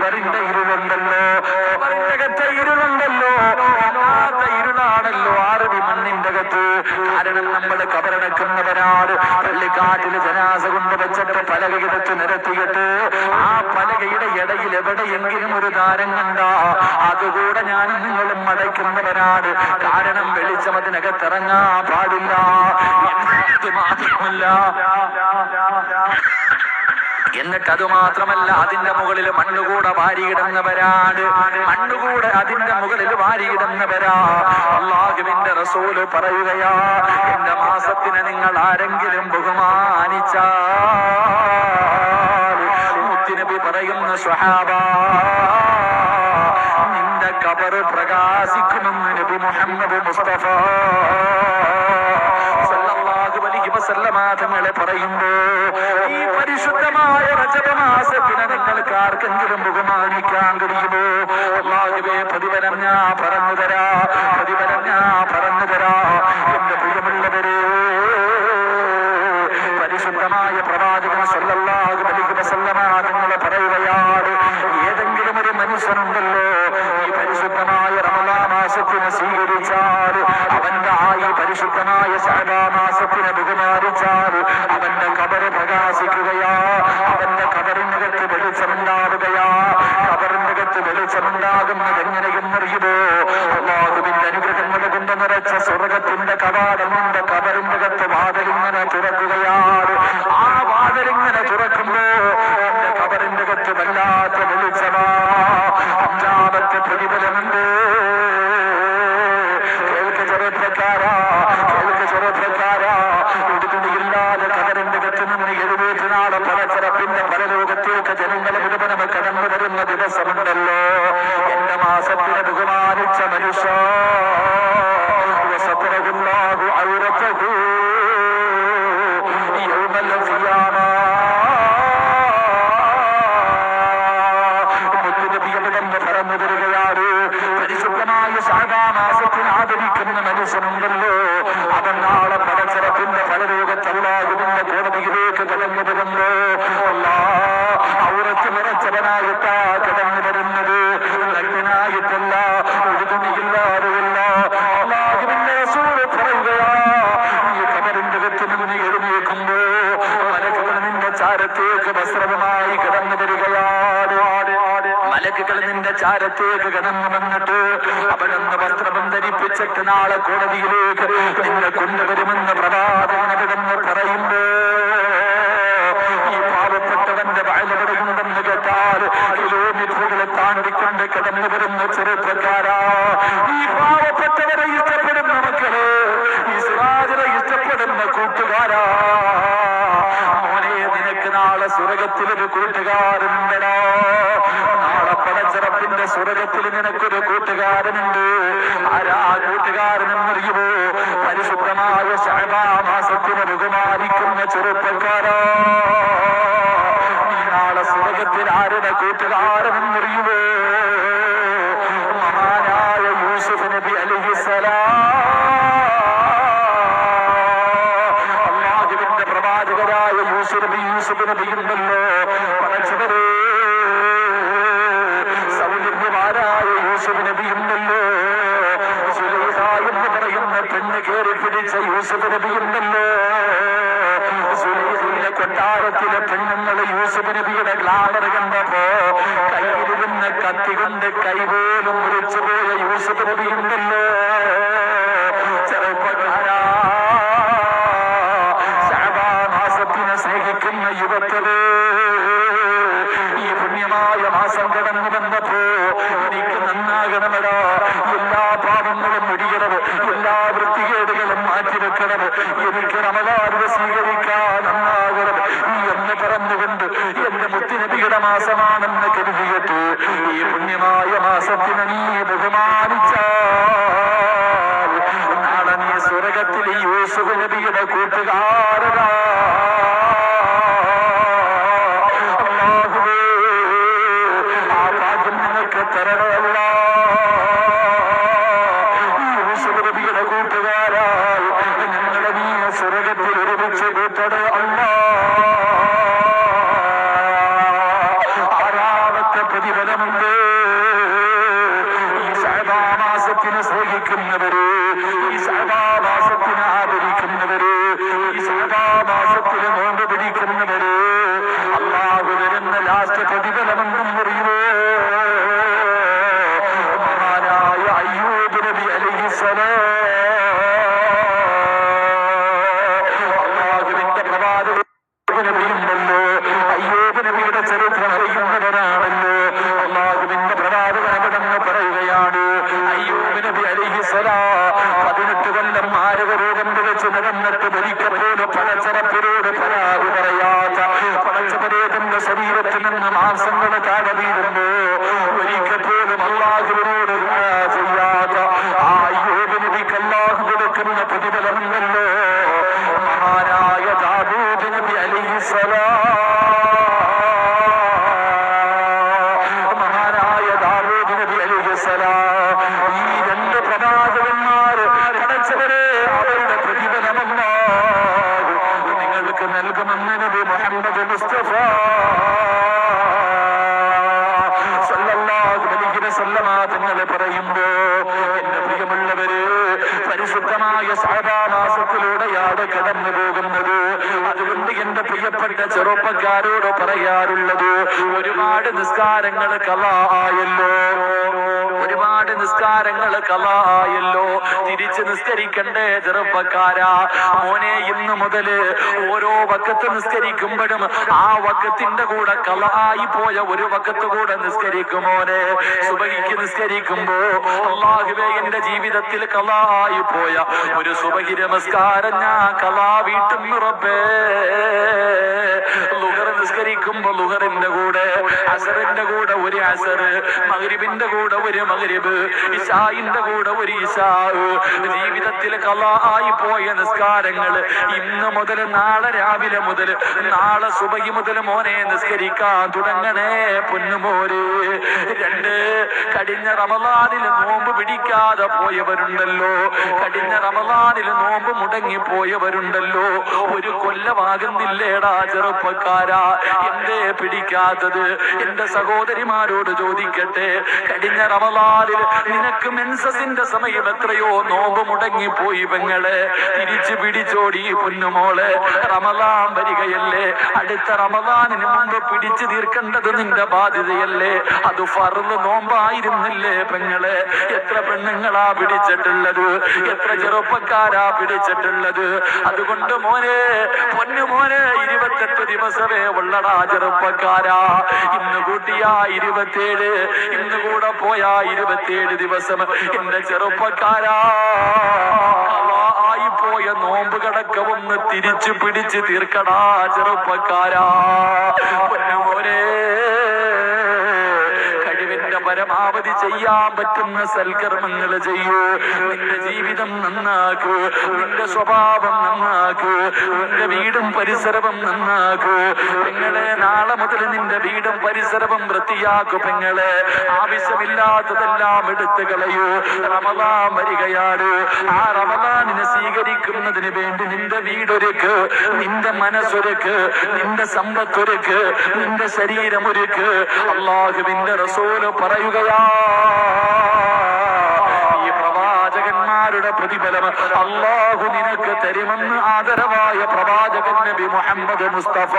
കബറിന്റെ ഇരുളുണ്ടല്ലോ. കബറിന്റെ അകത്തെ ഇരുളുണ്ടല്ലോ. വല്ലാത്ത ഇരുളാണല്ലോ ആറ് മണ്ണിന്റെ അകത്ത്. കാരണം നമ്മൾ കബറടക്കുന്നവരാണ്. പള്ളിക്കാട്ടിൽ ജനാസ കൊണ്ട് വെച്ചിട്ട് പലകയെടുത്ത് നിരത്തിയിട്ട് ആ പലകയുടെ ഇടയിൽ എവിടെയെങ്കിലും ഒരു താരം കണ്ട അതുകൂടെ ഞാൻ നിങ്ങളും അടയ്ക്കുന്നവരാണ് കാരണം വെളിച്ചം അതിനകത്തിറങ്ങാൻ പാടില്ല. മാത്രമല്ല. എന്നിട്ട് അത് മാത്രമല്ല അതിന്റെ മുകളിൽ മണ്ണുകൂടെ വാരിയിടുന്നവരാണ്. മണ്ണുകൂടെ അതിന്റെ മുകളിൽ വാരിയിടുന്നവരാ. അള്ളാഹുവിന്റെ റസൂൽ പറയുകയാ എന്റെ മാസത്തിന് നിങ്ങൾ ആരെങ്കിലും ബഹുമാനിച്ച നബി പറയുന്ന സ്വഹാബ നിന്റെ കബർ പ്രകാശിക്കുമെന്ന് നബി മുഹമ്മദ് മുസ്തഫ ആർക്കെങ്കിലും മുഖമാണിക്കാൻ കഴിയുമോ? പ്രതിഫലം ഞാൻ പറഞ്ഞു തരാ. പ്രതിഫലം ശാഖാമാസത്തിന് ആദരിക്കുന്ന മനുഷ്യനുണ്ടല്ലോ. അവൻ നാളെ പലചരപ്പിന്റെ പല ലോകത്തല്ലാകുന്ന കോടതിയിലേക്ക് കടന്നു വരുന്നു. അല്ല ഔറത്ത് നിറച്ചവനായിട്ടാ കടന്നു വരുന്നത്. നഗ്നായിട്ടല്ല ഒഴുകുന്നില്ലാതെയല്ല മലക്കുകൾ നിന്റെ ചാരത്തേക്ക് വസ്ത്രവുമായി കടന്നു വരികയാണ് മലക്കുകൾ നിന്റെ ചാരത്തേക്ക് കടന്നു ധരിപ്പിച്ചിട്ട് നാളെ കോടതിയിലേക്ക് നിന്നെ കൊണ്ടുവരുമെന്ന് പ്രഭാതം പറയുമ്പോ ഈ പാവപ്പെട്ടവന്റെ വയലവിടെയുണ്ടെന്ന് കേട്ടാൽ കിലോമീറ്ററുകളെ താണ്ടിക്കൊണ്ട് കിടന്നു വരുന്ന ചെറുപ്പക്കാരാ ഈ പാവപ്പെട്ടവരെ ഇഷ്ടപ്പെടുന്ന മക്കൾ ഈ സിറാജിനെ ഇഷ്ടപ്പെടുന്ന കൂട്ടുകാരാ. മോനെ നിനക്ക് നാളെ സ്വർഗത്തിലൊരു കൂട്ടുകാരുണ്ടടാ മാസത്തിനെ ബഹുമാനിക്കുന്ന ചെറുപ്പക്കാരോ നാളെ സ്വർഗത്തിൽ ആരുടെ കൂട്ടുകാരനെന്നറിയുമോ മഹാനായ യൂസുഫ് നബി അലിഹിസലാം അള്ളാഹുവിന്റെ പ്രവാചകരായ യൂസുഫ് നബി യൂസുഫ് നബി ഉണ്ടല്ലോ. പടച്ചവരേ സൗന്ദര്യമാരായ യൂസുഫ് നബി ഉണ്ടല്ലോ. എന്ന് പറയുന്ന പെണ്ണ് കയറി പിടിച്ച യൂസുഫ് നബി കൊട്ടാരത്തിലെ യൂസഫ് നബിയുടെ ഗ്ലാമർ കണ്ടപ്പോ കയ്യിലിരുന്ന കത്തി കൊണ്ട് കൈപോലും മുറിച്ചുപോയ യൂസഫ് നബി ഉണ്ടല്ലോ. സ്നേഹിക്കുന്ന യുവത്വര് ഈ പുണ്യമായ മാസം കടന്നു ഈ പുണ്യമായ മാസത്തിനെ നീ ബഹുമാനിച്ചാൽ ശാബാമാസത്തിനെ ഈ ശാബാമാസത്തിനെ ആദരിക്കുന്നവര് മുസ്തഫ പ്രിയപ്പെട്ട ചെറുപ്പക്കാരോട് പറയാറുള്ളത് ഒരുപാട് നിസ്കാരങ്ങൾ കലായല്ലോ ഒരുപാട് നിസ്കാരങ്ങൾ കലായല്ലോ തിരിച്ച് നിസ്കരിക്കണ്ടേ ചെറുപ്പക്കാരാ. മോനെ ഇന്ന് മുതൽ ഓരോ വക്കത്ത് നിസ്കരിക്കുമ്പോഴും ആ വക്കത്തിന്റെ കൂടെ കലായി പോയ ഒരു വക്കത്ത് കൂടെ നിസ്കരിക്കുമോനെ സുബഹിക്ക് നിസ്കരിക്കുമ്പോ അള്ളാഹുവേ എന്റെ ജീവിതത്തിൽ കലായി പോയ ഒരു സുബഹി നമസ്കാരം ഞാൻ കലാ വീട്ടും റബ്ബേ. ലുഹർ നിസ്കരിക്കുമ്പോ ലുഹറിന്റെ കൂടെ അസറിന്റെ കൂടെ ഒരു അസർ മകരിബിന്റെ കൂടെ ഒരു മഗ്രിബ് ഇഷായിന്റെ കൂടെ ഒരു ഇഷാ ജീവിതത്തിൽ കലായി പോയ നിസ്കാരങ്ങൾ ഇന്ന് മുതൽ നാളെ രാവിലെ മുതൽ നാളെ സുബഹി മുതൽ മോനെ നിസ്കരിക്കാൻ തുടങ്ങണേ പൊന്നുമോര്. രണ്ട് കടിഞ്ഞ റമലാനിൽ നോമ്പ് പിടിക്കാതെ പോയവരുണ്ടല്ലോ. കടിഞ്ഞ റമലാനിൽ നോമ്പ് മുടങ്ങി പോയവരുണ്ടല്ലോ. ഒരു കൊല്ലമാകുന്നില്ലേടാ. ചെറുപ്പക്കാരാ എന്തേ പിടിക്കാത്തത്? എന്റെ സഹോദരിമാരോട് ചോദിക്കട്ടെ. കഴിഞ്ഞ റവലാലിൽ നിനക്ക് മെൻസസിന്റെ സമയം എത്രയോ? നോമ്പ് മുടങ്ങിപ്പോയി പെങ്ങളെ. തിരിച്ചു പിടിച്ചോടി പൊന്നുമോളെ. റമലാൻ വരികയല്ലേ? അടുത്ത റമലാനിന് മുമ്പ് പിടിച്ചു തീർക്കേണ്ടത് നിന്റെ ബാധ്യതയല്ലേ? അത് ഫറുന്ന് നോമ്പായിരുന്നില്ലേ പെങ്ങളെ? എത്ര പെണ്ണുങ്ങളാ പിടിച്ചിട്ടുള്ളത്? എത്ര ചെറുപ്പക്കാരാ പിടിച്ചിട്ടുള്ളത്? അതുകൊണ്ട് മോനെ പൊന്നു മോനെ ഇരുപത്തെട്ട് ദിവസമേ ഉള്ളടാ ചെറുപ്പക്കാരാ. ഇന്ന് കൂട്ടിയാ ഇരുപത്തേഴ് ഇന്ന് കൂടെ പോയാ ഇരുപത്തിയേഴ് ദിവസം. എന്റെ ചെറുപ്പക്കാരാ. ായിപ്പോയ പോയ നോമ്പ് കടക്ക ഒന്ന് തിരിച്ചു പിടിച്ച് തീർക്കടാ ചെറുപ്പക്കാരാ. കഴിവിന്റെ പരമാവധി ചെയ്യാൻ പറ്റുന്ന സൽക്കർമ്മങ്ങൾ ചെയ്യൂ. നിന്റെ ജീവിതം നന്നാക്കൂ. നിന്റെ സ്വഭാവം നന്നാക്കൂ. നിന്റെ വീടും പരിസരവും നന്നാക്കൂ. പെങ്ങളെ നാളെ മുതൽ നിന്റെ വീടും പരിസരവും വൃത്തിയാക്കൂ പെങ്ങളെ. ആവശ്യമില്ലാത്തതെല്ലാം എടുത്തു കളയൂ. റമദാൻ വരികയാണ്. ആ റമദാനിനെ സ്വീകരിക്കുന്നതിന് വേണ്ടി നിന്റെ വീടൊരുക്ക് നിന്റെ മനസ്സൊരുക്ക് നിന്റെ സമ്പത്തൊരുക്ക് നിന്റെ ശരീരമൊരുക്ക്. അള്ളാഹുവിന്റെ റസൂൽ പറയുകയാ ഈ പ്രവാചകന്മാരുടെ പ്രതിഫലം അള്ളാഹു നിനക്ക് തരുമെന്ന് ആദരവായ പ്രവാചകൻ നബി മുഹമ്മദ് മുസ്തഫ.